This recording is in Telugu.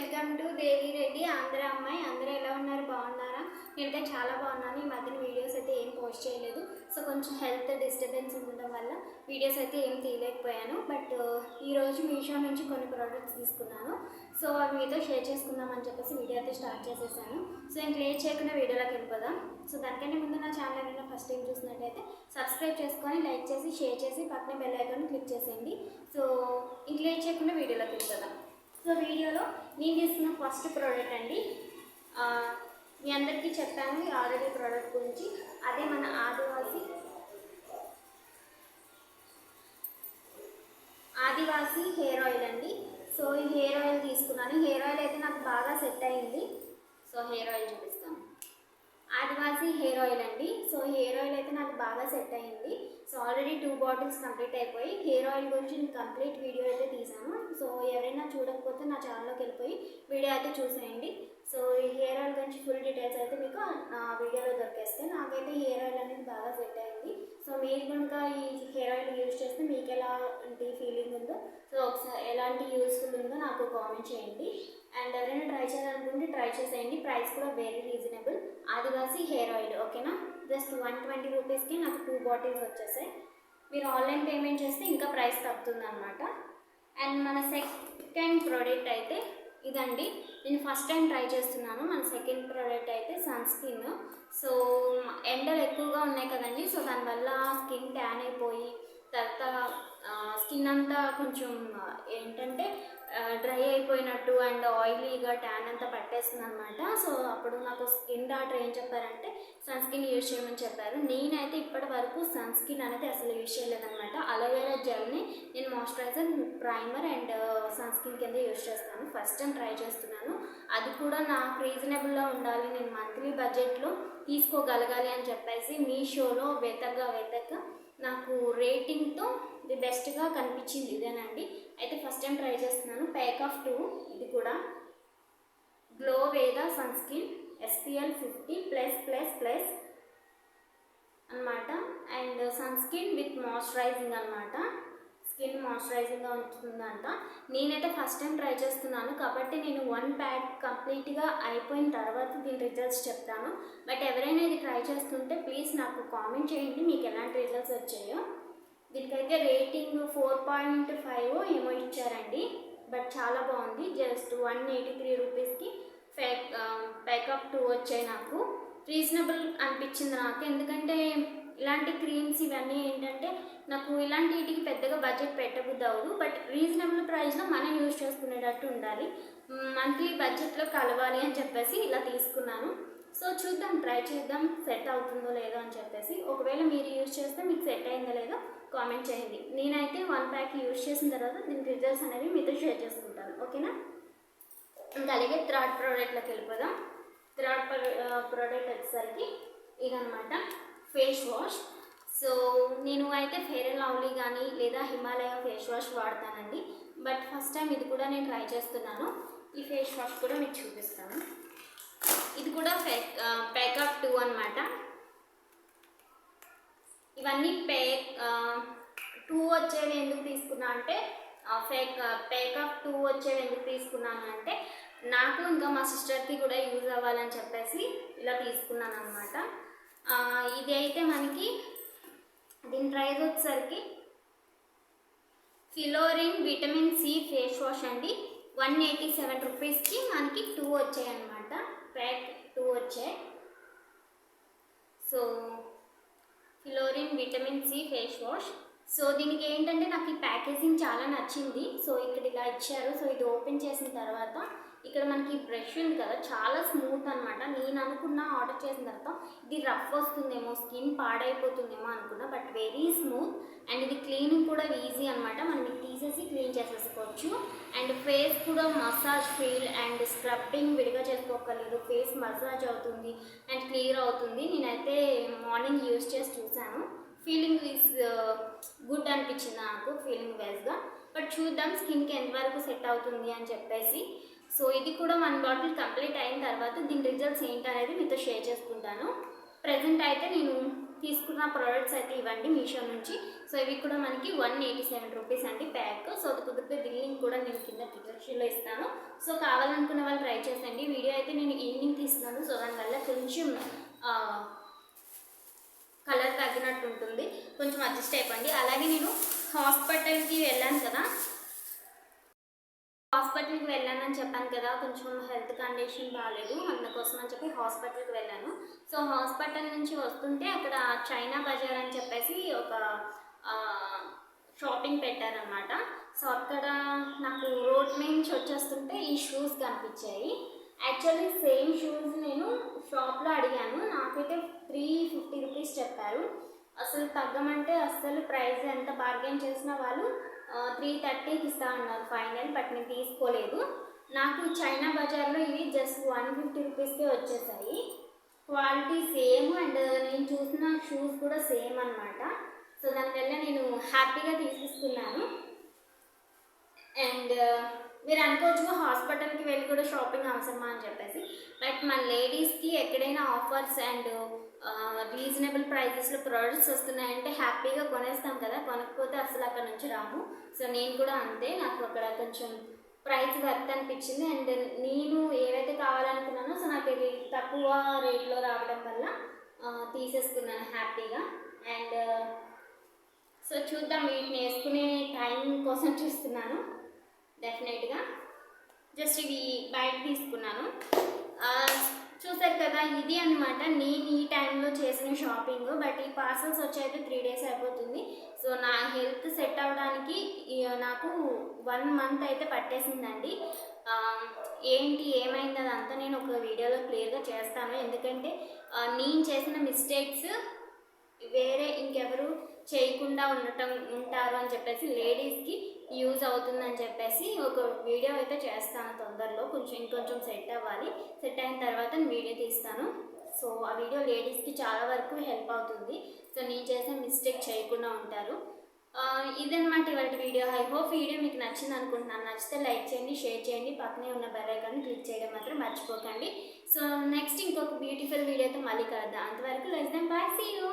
Welcome to Devi Reddy. Andhra అమ్మాయి అందరూ ఎలా ఉన్నారు? బాగున్నారా? నేనైతే చాలా బాగున్నాను. ఈ మధ్యన వీడియోస్ అయితే ఏం పోస్ట్ చేయలేదు. సో కొంచెం హెల్త్ డిస్టర్బెన్స్ ఉండడం వల్ల వీడియోస్ అయితే ఏం తీయలేకపోయాను. బట్ ఈరోజు మీషో నుంచి కొన్ని ప్రోడక్ట్స్ తీసుకున్నాను. సో అవి మీతో షేర్ చేసుకుందామని చెప్పేసి వీడియో అయితే స్టార్ట్ చేసేసాను. సో ఇంక లేట్ చేయకుండా వీడియోలోకి వెళ్ళిపోదాం. సో దానికంటే ముందు నా ఛానల్ ఏమైనా ఫస్ట్ టైం చూసినట్టయితే సబ్స్క్రైబ్ చేసుకొని లైక్ చేసి షేర్ చేసి పక్కనే బెల్ ఐకాన్ క్లిక్ చేసేయండి. సో ఇంక లేట్ చేయకుండా వీడియోలోకి వెళ్ళిపోదాం. సో వీడియోలో నేను తీసుకున్న ఫస్ట్ ప్రోడక్ట్ అండి. మీ అందరికీ చెప్పాను ఈ ఆల్రెడీ ప్రోడక్ట్ గురించి. అదే మన ఆదివాసి ఆదివాసి హెయిర్ ఆయిల్ అండి. సో ఈ హెయిర్ ఆయిల్ తీసుకున్నాను. హెయిర్ ఆయిల్ అయితే నాకు బాగా సెట్ అయింది. సో హెయిర్ ఆయిల్ చూపిస్తాను. ఆదివాసి హెయిర్ ఆయిల్ అండి. సో హెయిర్ ఆయిల్ అయితే నాకు బాగా సెట్ అయింది. So already two bottles complete అయిపోయి హెయిర్ ఆయిల్ గురించి నేను కంప్లీట్ వీడియో అయితే తీసాను. సో ఎవరైనా చూడకపోతే నా ఛానల్లోకి వెళ్ళిపోయి వీడియో అయితే చూసేయండి. సో ఈ హెయిర్ ఆయిల్ గురించి ఫుల్ డీటెయిల్స్ అయితే మీకు నా వీడియోలో దొరికేస్తే నాకైతే హెయిర్ ఆయిల్ అనేది బాగా సెట్ అయింది. సో మీరు కనుక ఈ హెయిర్ ఆయిల్ యూజ్ చేస్తే మీకు ఎలాంటి ఫీలింగ్ ఉందో సో ఒకసారి ఎలాంటి యూస్ఫుల్ ఉందో నాకు కామెంట్ చేయండి. అండ్ ఎవరైనా ట్రై చేయాలనుకుంటే ట్రై చేసేయండి. ప్రైస్ కూడా very reasonable Adivasi hair oil ఓకేనా? జస్ట్ వన్ ట్వంటీ రూపీస్కి నాకు టూ బాటిల్స్ వచ్చేసాయి. మీరు ఆన్లైన్ పేమెంట్ చేస్తే ఇంకా ప్రైస్ తగ్గుతుంది అనమాట అండ్ మన సెకండ్ ప్రోడక్ట్ అయితే ఇదండి. నేను ఫస్ట్ టైం ట్రై చేస్తున్నాను. మన సెకండ్ ప్రోడక్ట్ అయితే సన్ స్కిన్. సో ఎండలు ఎక్కువగా ఉన్నాయి కదండి. సో దానివల్ల స్కిన్ ట్యాన్ అయిపోయి తర్వాత స్కిన్ అంతా కొంచెం ఏంటంటే డ్రై అయిపోయినట్టు అండ్ ఆయిలీగా ట్యాన్ అంతా పట్టేస్తుంది అనమాట సో అప్పుడు నాకు స్కిన్ డాక్టర్ ఏం చెప్పారంటే సన్ స్కిన్ యూజ్ చేయమని చెప్పారు. నేనైతే ఇప్పటి వరకు సన్ స్కిన్ అనేది అసలు యూజ్ చేయలేదనమాట అలోవెరా జెల్ని నేను moisturiser primer and sun skin కింద యూజ్ చేస్తాను. ఫస్ట్ టైం ట్రై చేస్తున్నాను. అది కూడా నాకు రీజనబుల్లో ఉండాలి. నేను మంత్లీ బడ్జెట్లో తీసుకోగలగాలి అని చెప్పేసి మీ షోలో వెతగా వెతక నాకు రేటింగ్తో ది బెస్ట్గా కనిపించింది ఇదేనండి. అయితే ఫస్ట్ టైం ట్రై చేస్తున్నాను. ప్యాక్ ఆఫ్ టూ ఇది కూడా glow Veda sun skin SPF fifty plus plus plus అనమాట and sunscreen with moisturising అనమాట స్కిన్ మాయిశ్చరైజింగ్గా ఉంటుందంట. నేనైతే ఫస్ట్ టైం ట్రై చేస్తున్నాను. కాబట్టి నేను వన్ ప్యాక్ కంప్లీట్గా అయిపోయిన తర్వాత దీని రిజల్ట్స్ చెప్తాను. బట్ ఎవరైనా ఇది ట్రై చేస్తుంటే ప్లీజ్ నాకు కామెంట్ చేయండి. మీకు ఎలాంటి రిజల్ట్స్ వచ్చాయో. దీనికైతే రేటింగ్ ఫోర్ పాయింట్ ఫైవ్ ఏమో ఇచ్చారండి. బట్ చాలా బాగుంది. జస్ట్ వన్ ఎయిటీ త్రీ రూపీస్కి ప్యాక్ ప్యాకప్ టూ వచ్చాయి నాకు. రీజనబుల్ అనిపించింది నాకు. ఎందుకంటే ఇలాంటి క్రీమ్స్ ఇవన్నీ ఏంటంటే నాకు ఇలాంటి వీటికి పెద్దగా బడ్జెట్ పెట్టబుద్ది అవ్వదు బట్ రీజనబుల్ ప్రైస్లో మనం యూజ్ చేసుకునేటట్టు ఉండాలి. మంత్లీ బడ్జెట్లో కలవాలి అని చెప్పేసి ఇలా తీసుకున్నాను. సో చూద్దాం ట్రై చేద్దాం సెట్ అవుతుందో లేదో అని చెప్పేసి. ఒకవేళ మీరు యూజ్ చేస్తే మీకు సెట్ అయిందో లేదో కామెంట్ చేయండి. నేనైతే వన్ ప్యాక్ యూజ్ చేసిన తర్వాత దీని రిజల్ట్స్ అనేవి మీతో షేర్ చేసుకుంటాను. ఓకేనా ఇంకా అలాగే థర్డ్ ప్రోడక్ట్లోకి వెళ్ళిపోదాం. థర్డ్ ప్రోడక్ట్ వచ్చేసరికి ఇదనమాట ఫేస్ వాష్. సో నేను అయితే ఫెయిర్ అండ్ లవ్లీ కానీ లేదా హిమాలయ ఫేస్ వాష్ వాడతానండి. బట్ ఫస్ట్ టైం ఇది కూడా నేను ట్రై చేస్తున్నాను. ఈ ఫేస్ వాష్ కూడా మీకు చూపిస్తాను. ఇది కూడా ఫేక్ పేకప్ టూ అనమాట ఇవన్నీ ప్యాక్ టూ వచ్చేవి ఎందుకు తీసుకున్నా అంటే ఫేక్ పేకప్ టూ వచ్చేవి ఎందుకు తీసుకున్నాను అంటే నాకు ఇంకా మా సిస్టర్కి కూడా యూజ్ అవ్వాలని చెప్పేసి ఇలా తీసుకున్నాను అనమాట ఇది అయితే మనకి దీని ప్రైస్ వచ్చేసరికి ఫిలోరిన్ విటమిన్ సి ఫేస్ వాష్ అండి. వన్ ఎయిటీ సెవెన్ రూపీస్కి మనకి టూ వచ్చాయి అనమాట ప్యాక్ టూ వచ్చాయి. So ఫిలోరిన్ vitamin C face wash so దీనికి ఏంటంటే నాకు ఈ ప్యాకేజింగ్ చాలా నచ్చింది. సో ఇక్కడ ఇలా ఇచ్చారు. సో ఇది ఓపెన్ చేసిన తర్వాత ఇక్కడ మనకి బ్రష్ ఉంది కదా చాలా స్మూత్ అనమాట నేను అనుకున్న ఆర్డర్ చేసిన తర్వాత ఇది రఫ్ వస్తుందేమో స్కిన్ పాడైపోతుందేమో అనుకున్నా బట్ వెరీ స్మూత్. అండ్ ఇది క్లీనింగ్ కూడా ఈజీ అనమాట మనం ఇది తీసేసి క్లీన్ చేసేసుకోవచ్చు. అండ్ ఫేస్ కూడా మసాజ్ ఫీల్ అండ్ స్క్రబ్బింగ్ విడిగా చేసుకోగలరు ఫేస్ మసాజ్ అవుతుంది అండ్ క్లియర్ అవుతుంది. నేనైతే మార్నింగ్ యూస్ చేసి చూశాను. ఫీలింగ్ ఈస్ గుడ్ అనిపించింది నాకు ఫీలింగ్ వైజ్గా. బట్ చూద్దాం స్కిన్కి ఎంతవరకు సెట్ అవుతుంది అని చెప్పేసి. సో ఇది కూడా వన్ బాటిల్ కంప్లీట్ అయిన తర్వాత దీని రిజల్ట్స్ ఏంటనేది మీతో షేర్ చేసుకుంటాను. ప్రజెంట్ అయితే నేను తీసుకున్న ప్రోడక్ట్స్ అయితే ఇవ్వండి మీషో నుంచి. సో ఇవి కూడా మనకి వన్ ఎయిటీ సెవెన్ రూపీస్ అండి ప్యాక్ సో అది కుదిరితే బిల్లింగ్ కూడా నేను కింద డిస్క్రిప్షన్లో ఇస్తాను. సో కావాలనుకున్న వాళ్ళు ట్రై చేసండి. వీడియో అయితే నేను ఈవినింగ్ తీస్తున్నాను. సో దానివల్ల కొంచెం కలర్ తగ్గినట్టు ఉంటుంది. కొంచెం అడ్జస్ట్ అయిపోండి. అలాగే నేను హాస్పిటల్కి వెళ్ళాను కదా. హాస్పిటల్కి వెళ్ళానని చెప్పాను కదా కొంచెం హెల్త్ కండిషన్ బాగాలేదు అందుకోసం అని చెప్పి హాస్పిటల్కి వెళ్ళాను. సో హాస్పిటల్ నుంచి వస్తుంటే అక్కడ చైనా బజార్ అని చెప్పేసి ఒక షాపింగ్ పెట్టారనమాట సో అక్కడ నాకు రోడ్ నుంచి వచ్చేస్తుంటే ఈ షూస్ కనిపించాయి. యాక్చువల్లీ సేమ్ షూస్ నేను షాప్లో అడిగాను. నాకైతే త్రీ ఫిఫ్టీ రూపీస్ చెప్పారు. అసలు తగ్గమంటే అసలు ప్రైస్ ఎంత బార్గెన్ చేసిన వాళ్ళు త్రీ థర్టీకి ఇస్తా అన్నారు ఫైనల్ బట్ నేను తీసుకోలేదు. నాకు చైనా బజార్లో ఇవి జస్ట్ వన్ ఫిఫ్టీ రూపీస్కే వచ్చేసాయి. క్వాలిటీ సేమ్ అండ్ నేను చూసిన షూస్ కూడా సేమ్ అన్నమాట. సో దానివల్ల నేను హ్యాపీగా తీసుకున్నాను. అండ్ మీరు అనుకోవచ్చు హాస్పిటల్కి వెళ్ళి కూడా షాపింగ్ అవసరమా అని చెప్పి. బట్ మన లేడీస్కి ఎక్కడైనా ఆఫర్స్ అండ్ రీజనబుల్ ప్రైజెస్లో ప్రోడక్ట్స్ వస్తున్నాయంటే హ్యాపీగా కొనేస్తాం కదా. కొనకపోతే అసలు అక్కడ నుంచి రాము. సో నేను కూడా అంతే. నాకు అక్కడ కొంచెం ప్రైస్ వర్త్ అనిపించింది. అండ్ నేను ఏవైతే కావాలనుకున్నానో సో నాకు ఇది తక్కువ రేట్లో రావడం వల్ల తీసేసుకున్నాను హ్యాపీగా అండ్ సో చూద్దాం. వీటిని వేసుకునే టైం కోసం చూస్తున్నాను. డెఫినెట్గా జస్ట్ ఇవి బయట తీసుకున్నాను. చూసారు కదా ఇది అన్నమాట. నేను ఈ టైంలో చేసిన షాపింగ్ బట్ ఈ పార్సల్స్ వచ్చేది త్రీ డేస్ అయిపోతుంది. సో నా హెల్త్ సెట్ అవ్వడానికి నాకు వన్ మంత్ అయితే పట్టేసిందండి. ఏంటి ఏమైంది అదంతా నేను ఒక వీడియోలో క్లియర్గా చేస్తాను. ఎందుకంటే నేను చేసిన మిస్టేక్స్ వేరే ఇంకెవరు చేయకుండా ఉండటం ఉంటారు అని చెప్పేసి లేడీస్కి యూజ్ అవుతుందని చెప్పేసి ఒక వీడియో అయితే చేస్తాను తొందరలో. కొంచెం ఇంకొంచెం సెట్ అవ్వాలి. సెట్ అయిన తర్వాత నేను వీడియో తీస్తాను. సో ఆ వీడియో లేడీస్కి చాలా వరకు హెల్ప్ అవుతుంది. సో నేను చేసే మిస్టేక్ చేయకుండా ఉంటారు. ఇదన్నమాట ఇవాళ వీడియో ఐ హోప్ వీడియో మీకు నచ్చింది అనుకుంటున్నాను. నచ్చితే లైక్ చేయండి షేర్ చేయండి. పక్కనే ఉన్న బెల్ క్లిక్ చేయడం మాత్రం మర్చిపోకండి. సో నెక్స్ట్ ఇంకొక బ్యూటిఫుల్ వీడియోతో మళ్ళీ కలుద్దాం. అంతవరకు లెస్ దెన్ బాయ్ సీ యూ